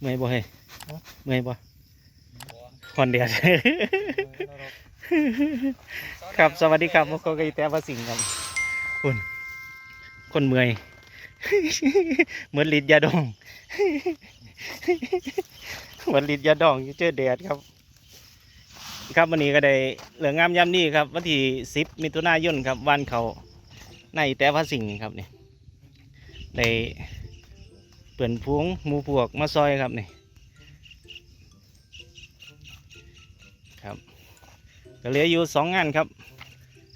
เมื่อยบ่เฮ้ยเมื่อยบ่คอนเดียดครับสวัสดีครับมุกโกกอีแต่ภาสิงห์ครับคุณคนเมื่อยเหมือนลิดยาดองเหมือนลิดยาดองอยู่เจอแดดครับ ครับวันนี้ก็ได้เหลืองงามยามนี้ครับวันที่สิบมิถุนายนครับวันเขาในแต่ภาสิงห์ครับนี่ได้เปิ่นพวงมูพวกมาซอยครับนี่ครับก็เหลืออยู่สองงานครับ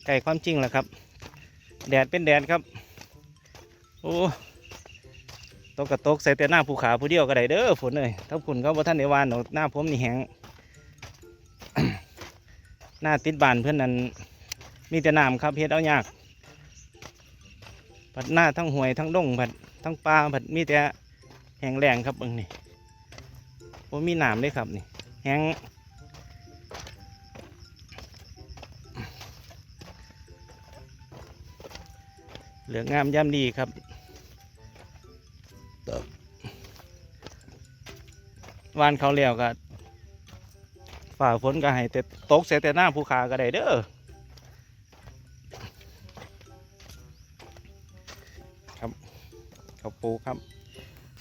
ไก่ความจริงแหละครับ แดดเป็นแดดครับโอ้ตกกระตกใส่แต่หน้าภูเขาผู้เดียวก็ได้เด้อฝนเลยถ้าฝนก็บ่ท่านได้หวานหน้าผมนี่แห้ง หน้าติดบานเพื่อนนั้นมีแต่น้ำครับเฮ็ดเอายากผัดหน้าทั้งห่วยทั้งดงผัดทั้งปลาผัดมีแต่แห้งแรงครับเบิ่งนี่ผมมีน้ำเลยครับนี่แห้งเหลืองงามย่ำดีครับวานเขาเลี้ยวก็ ฝ่าฝนก็ให้แต่ตกเสียแต่หน้าภูขาก็ได้เด้อครับเขาปูครับ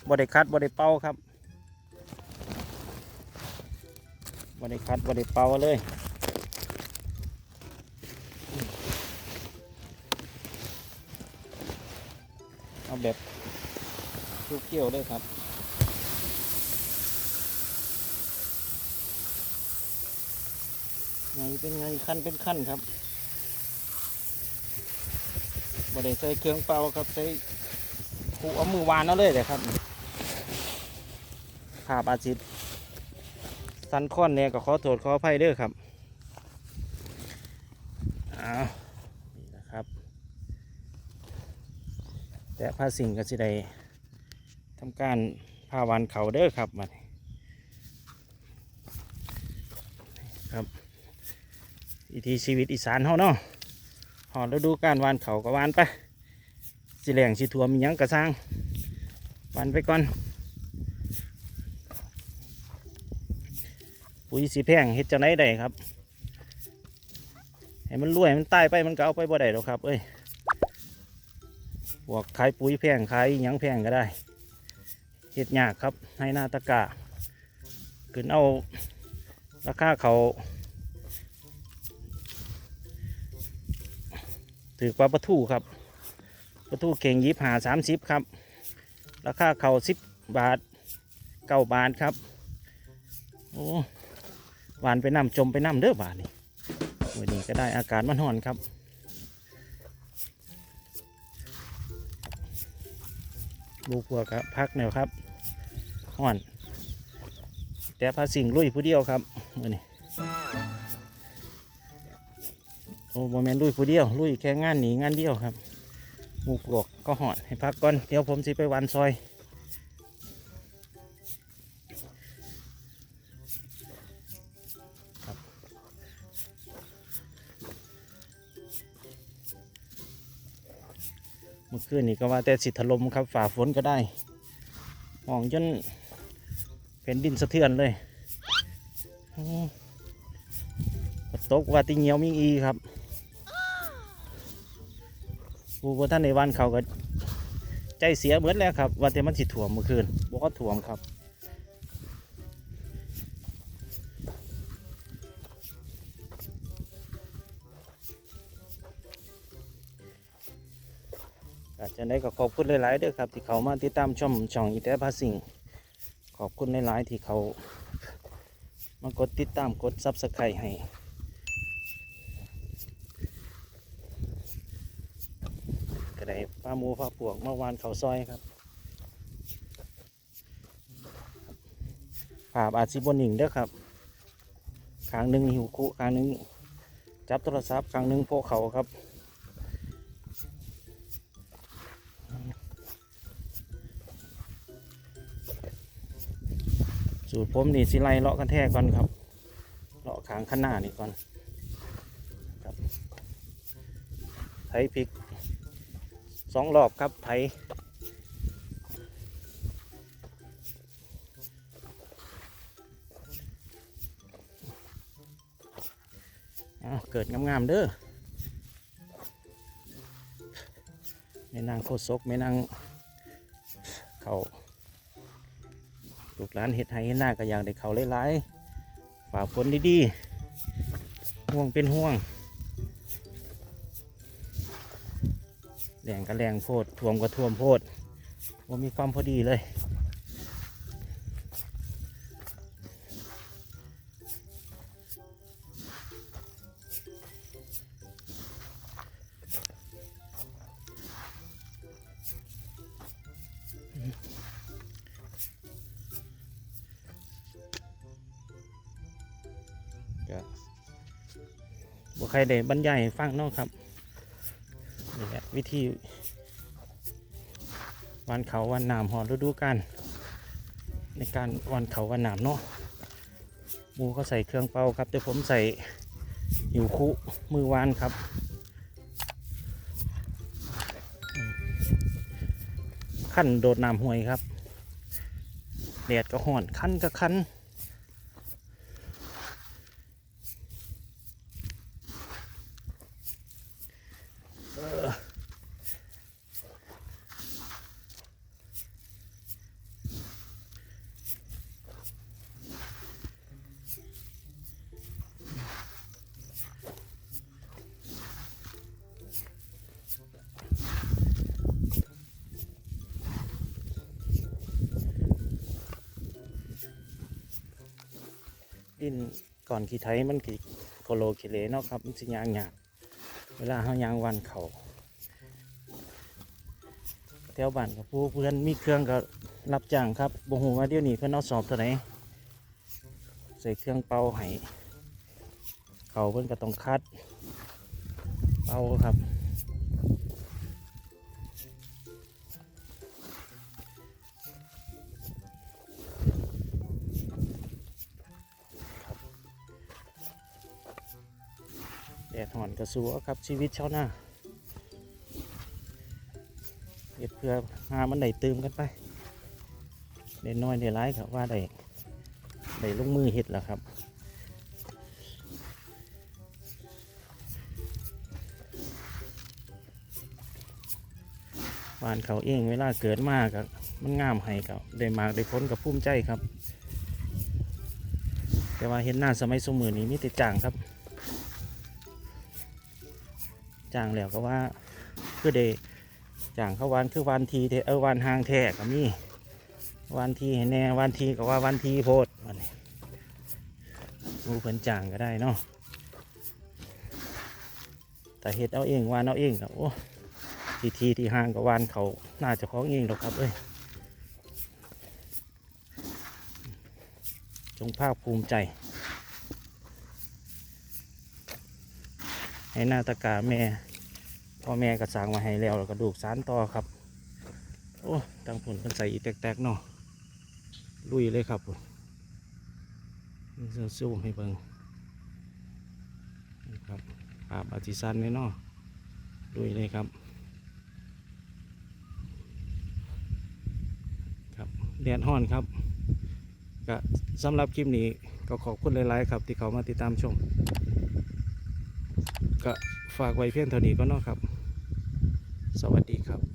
บไดคัดบไดเป่าครับบไดคัดบไดเป่าเลยเอาแบบเกี่ยวๆเลยครับ ไงเป็นไงขั้นเป็นขั้นครับบ่ได้ใส่เครื่องเป่าครับใส่ผูเอามือวานเอาเลยเลยครับภาพอาจิตสันค้อนเนี่ยก็ขอโทษขออภัยเด้อครับอ้าวนี่นะครับ แต่ผ้าสิ่งก็สิได้ทำการผ้าวันเขาเด้อครับมันครับ วิถีชีวิตอีสานเฮาเนาะหอดฤดูการวานเขาก็วานไปสิแหลงสิถั่วมียังกระซังวานไปก่อนปุ๋ยสีแพงเฮ็ดจะไหนได้ครับให้มันรวยมันตายไปมันก็เอาไปบ่ได้หรอกครับ เอ้ยพวกขายปุ๋ยแพงขายยังแพงก็ได้เห็ดยากครับให้หน้าตะกะขึ้นเอาราคาเขา ถือกว่าปลาทูครับปลาทูเก่งยิบหาสามสิบครับ ราคาเข่าสิบบาทเก้าบาทครับโอ้หวานไปน้ำจมไปน้ำเด้อบาทนี่วันนี้ก็ได้อากาศมันห่อนครับบูพัวครับพักแนวครับห่อน แต่พาสิงลุยผู้เดียวครับมือนี่ โอ้โมเมนลุยผู้เดียวลุยแค่งานหนีงานเดียวครับหมูปลวกก็หอนให้พักก่อนเดี๋ยวผมสิไปวันซอยเมื่อคืนนี้ก็ว่าแต่สิถล่มครับฝ่าฝนก็ได้มองจนแผ่นดินสะเทือนเลยโอ้ตกว่าติเหนียวมิงอีครับ ผู้บท่านในวันเขาก็ใจเสียเหมือนแล้วครับ ว่าแต่มันสิถ่วมเมื่อคืนบอกว่าถ่วมครับอาจะได้ก็ขอบคุณหลายๆเด้อครับ ที่เขามาติดตามชมช่องอีแต่พาสิงขอบคุณหลายๆที่เขามากดติดตามกดซับสไครต์ให้ ก็ได้ปลาหมูปลาปวกเมื่อวานเขาซอยครับภาพอาจสิบนหนิงเด้อครับครั้งหนึ่งหิวคุครั้งหนึ่งจับโทรศัพท์ครั้งหนึ่งพวกเขาครับสูตรผมนี่สิไล่เลาะกันแท้ก่อนครับเลาะขางข้างหน้านี่ก่อนครับไถพริก สองรอบครับไถเกิดงามๆเด้อไม่นางโคตรซกไม่นางเขาลูกหลานเห็ดไห้เห็ดหน้าก็อยากได้เขาหลายๆฝ่าฝนดีๆห่วงเป็นห่วง แรงก็แรงโพดท่วมก็ท่วมโพดว่ามีความพอดีเลย ก็บ่ใครได้บรรยายให้ฟังเนาะครับ วิธีวันเขาวันหน้ำหอนฤดูกาลในการวันเขาวันหน้ำเนาะมูเขาใส่เครื่องเป่าครับแต่ผมใส่หิวคุมือวานครับขั้นโดดน้ำห่วยครับแดดก็ห่อนคันก็คัน ดินก่อนขี่ไทยมันกี่โคโลกิเลเนาะครับ มันสิยางหยาบเวลาเฮายางวันเขาแถวบ้านกับผู้เพื่อนมีเครื่องก็รับจ้างครับบ่ฮู้ว่าเดี๋ยวนี้เพิ่นเอาสอบเท่าไหร่ใส่เครื่องเป่าให้เขาเพิ่อนก็ต้องคัด เป่าครับ ดหอนกระสัวครับชีวิตชาวนาเฮ็ดเพื่อหามันได้เติมกันไปได้น้อยได้ร้ายครับว่าได้ได้ลงมือเฮ็ดแล้วครับบ้านเขาเองเวลาเกิดมากกับมันงามให้กับได้มากได้พ้นกับภูมิใจครับ แต่ว่าเห็นหน้าสมัยสมือนี้มีแต่จ้างครับ จางแล้วก็ว่าคือเดจางเขาวานคือวานทีเเออวานหางแท้ก็มีวานทีให้แน่วานทีก็ว่าวันทีโพดวันนี้มูเพิ่นจางก็ได้เนาะแต่เฮ็ดเอาเองวานเอาเองก็โอ้ทีทีที่หางกับวานเขาน่าจะของเองหรอกครับเอ้ยจงภาคภูมิใจ ให้หน้าตากาแม่พ่อแม่กระสร้างมาให้แล้วแล้วกระดูกสารต่อครับ โอ้ตังผลเป็นใส่อีแตกๆเนาะลุยเลยครับผมนี่สู้ให้เบิ่งนี่ครับภาพอาจิสันเลยเนาะลุยเลยครับ ครับแดดฮ้อนครับก็สำหรับคลิปนี้ก็ขอบคุณหลาย ๆ ครับ ที่เขามาติดตามชม ก็ฝากไว้เพียงเท่านี้ก็นาะครับ สวัสดีครับ